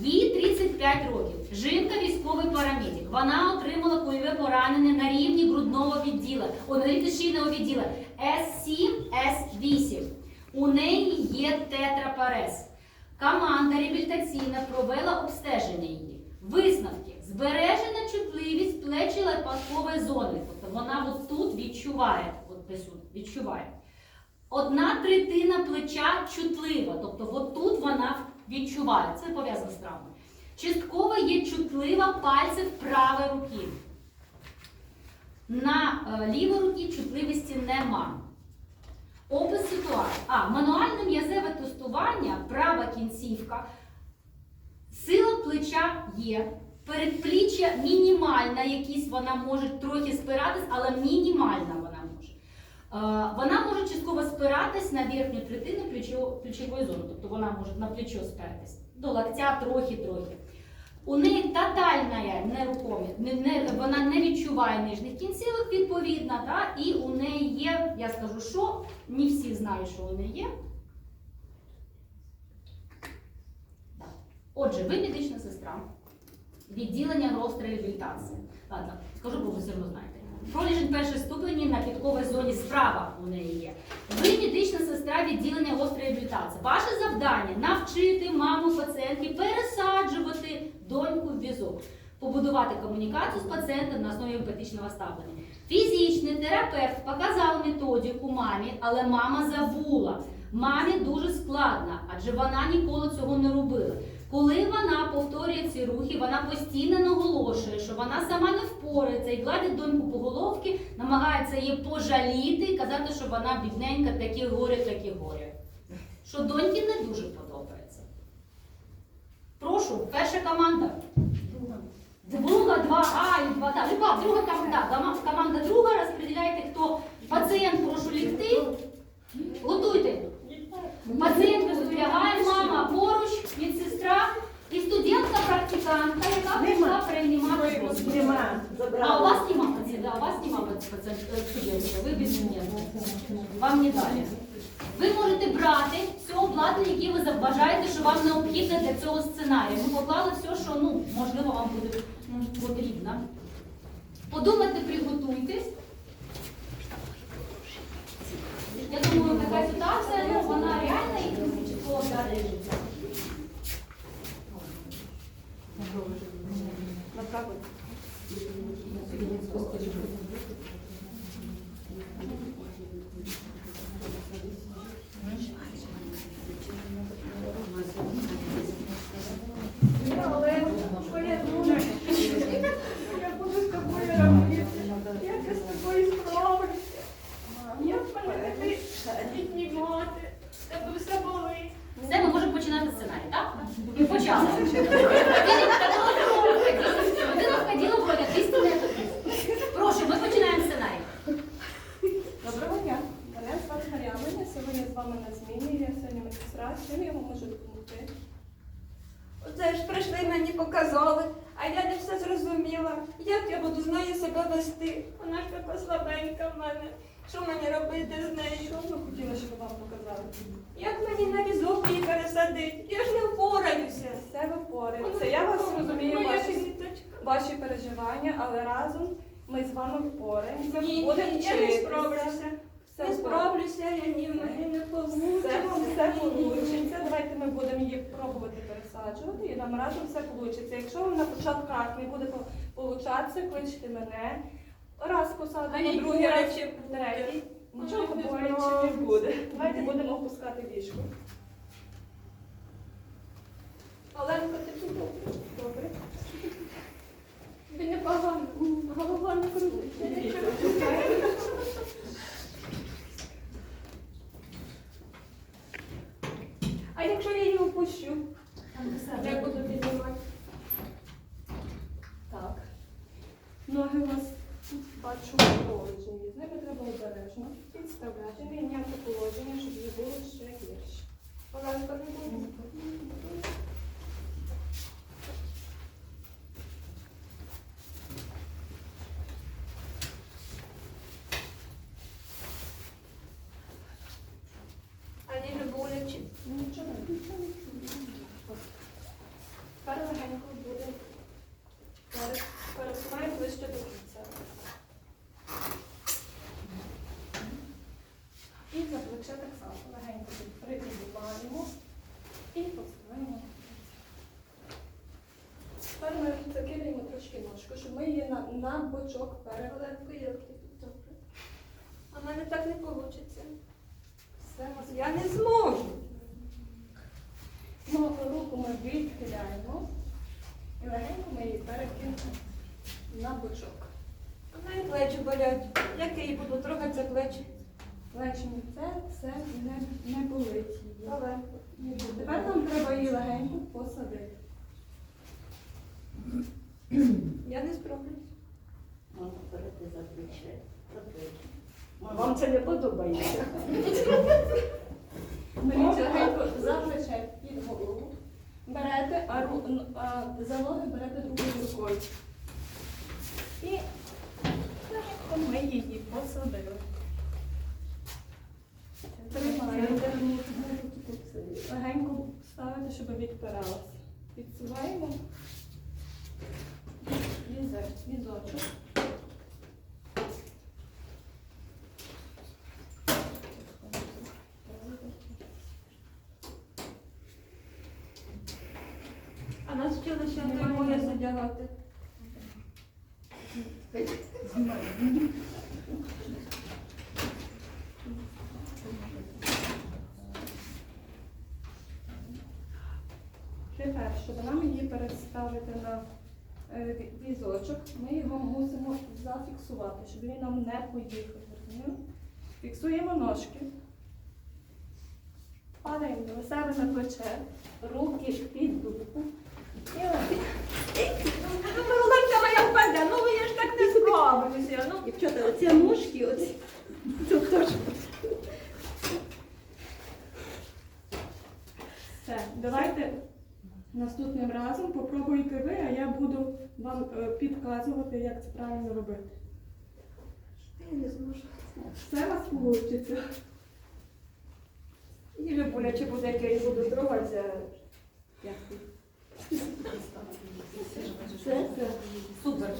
Їй 35 років. Жінка військовий парамедик. Вона отримала кульове поранення на рівні грудного відділа, шийного відділа С7, С8. У неї є тетрапарез. Команда реабілітаційна провела обстеження її. Висновки. Збережена чутливість плечі лопаткової зони. Тобто вона от тут відчуває, от відчуває. Одна третина плеча чутлива, тобто от відчуває. Це пов'язано з травмою. Частково є чутлива пальців правої руки. На е, лівій руці чутливості нема. Опис ситуації. А, мануальне м'язеве тестування, права кінцівка. Сила плеча є. Передпліччя мінімальна, якісь вона може трохи спиратись, але мінімальна Вона може частково спиратись на верхню третину плечо- плечової зони, тобто вона може на плечо спертись. До локтя трохи-трохи. У неї тотальна нерухомість, не, вона не відчуває нижніх кінцівок, відповідно, да? і у неї є, я скажу, що не всі знають, що у неї є. Отже, ви медична сестра, відділення реабілітації. Ладно, скажу, бо ви все одно знаєте. Проліжень першої ступені на підковій зоні справа у неї є. Ви медична сестра відділення гострої реабілітації. Ваше завдання навчити маму пацієнтки пересаджувати доньку в візок, побудувати комунікацію з пацієнтом на основі емпатичного ставлення. Фізичний терапевт показав методику мамі, але мама забула. Мамі дуже складно, адже вона ніколи цього не робила. Коли вона повторює ці рухи, вона постійно наголошує, що вона сама не впорається і гладить доньку по головці, намагається її пожаліти і казати, що вона бідненька, такі горі, такі горі. Що доньки не дуже подобається. Прошу, перша команда. Друга, два, а і два, так, друга команда. Команда друга, розподіляйте, хто пацієнт, прошу лягти. Готуйте. Пацієнтка тут лягає, мама поруч, медсестра і студентка-практикантка, яка прийшла приймати досвід. Нема. А у вас нема пацієнта, да, у вас нема пацієнта, студентка, ви без мене. Вам не далі. Ви можете брати все обладнання, яке ви забажаєте, що вам необхідне для цього сценарію. Ми поклали все, що ну, можливо вам буде потрібно. Подумайте, приготуйтесь. Я думаю, така ситуація, ну, вона реальна і чітко далі життя. Але моя думка, я буду робити. Як я з тобою справлюся? Я мене такий літній мати. Тебе все болить. Все, ми можемо починати сценарій, так? І почали. Людина входила в роль, 200. Прошу, ми починаємо сценарій. Доброго дня. Мене звати Мар'яна. Я сьогодні з вами на зміні. Я сьогодні медсестра. Чим я вам можу допомогти? Оце ж прийшли мені показали, а я не все зрозуміла. Як я буду з нею себе вести? Вона ж така слабенька в мене. Що мені робити з нею? Що ви хотіли, щоб вам показали? Як мені на візок її пересадити? Я ж не впораюся. Все ви впораєтеся. Я вас розумію, ваші, ваші переживання, але разом ми з вами впораємося. Ні, Будемо я не справлюся. Все Не справлюся, я ні, в мене не Все, вийде. все вийде. Давайте ми будемо її пробувати пересаджувати і нам разом все вийде. Якщо вам на початках не буде получатися, кличте мене. Раз посадимо, другий раз, чи третій. Нічого боляче не буде. Давайте будемо опускати вішку. Оленко, ти тут добре? Добре. Тобі не погано. Голова не крутиться. А якщо я її опущу, я буду піднімати. Так. Ноги у вас бачу положення. З ними треба обережно підставляти, міняти положення, щоб не було ще гірше. Оленко, не буде. А їй не боляче. Нічого, нічого, нічого. Ти тут добре? А в мене так не вийде. Все, Я не зможу. Ну, руку ми відхиляємо і легенько ми її перекинемо на бочок. У неї плечі болять. Як я їй буду трогати за плечі? Плечі це все не, не болить її. Оленко. Тепер нам треба її легенько посадити. Я не справлюсь. Можна перейти за плече. За плече. Вам це не подобається. Беріть легенько за під голову. Берете, а, ру, а за берете другою рукою. І легенько ми її посадили. Легенько ставите, щоб відпиралася. Підсуваємо візочок. А нас вчили ще моє задягати. Тепер, щоб нам її переставити на е, візочок, ми його мусимо зафіксувати, щоб він нам не поїхав. Фіксуємо ножки. Падаємо до себе на плече, руки під дупу. І Оленка моя впаде. Ну я ж так не справлюся. Ну, Дівчата, оці ножки, оці. Тут теж. Все, давайте наступним разом попробуйте ви, а я буду вам е, підказувати, як це правильно робити. я не зможу. Все у вас вийде. І боляче буде, як я її буду трогати. Це? Супер.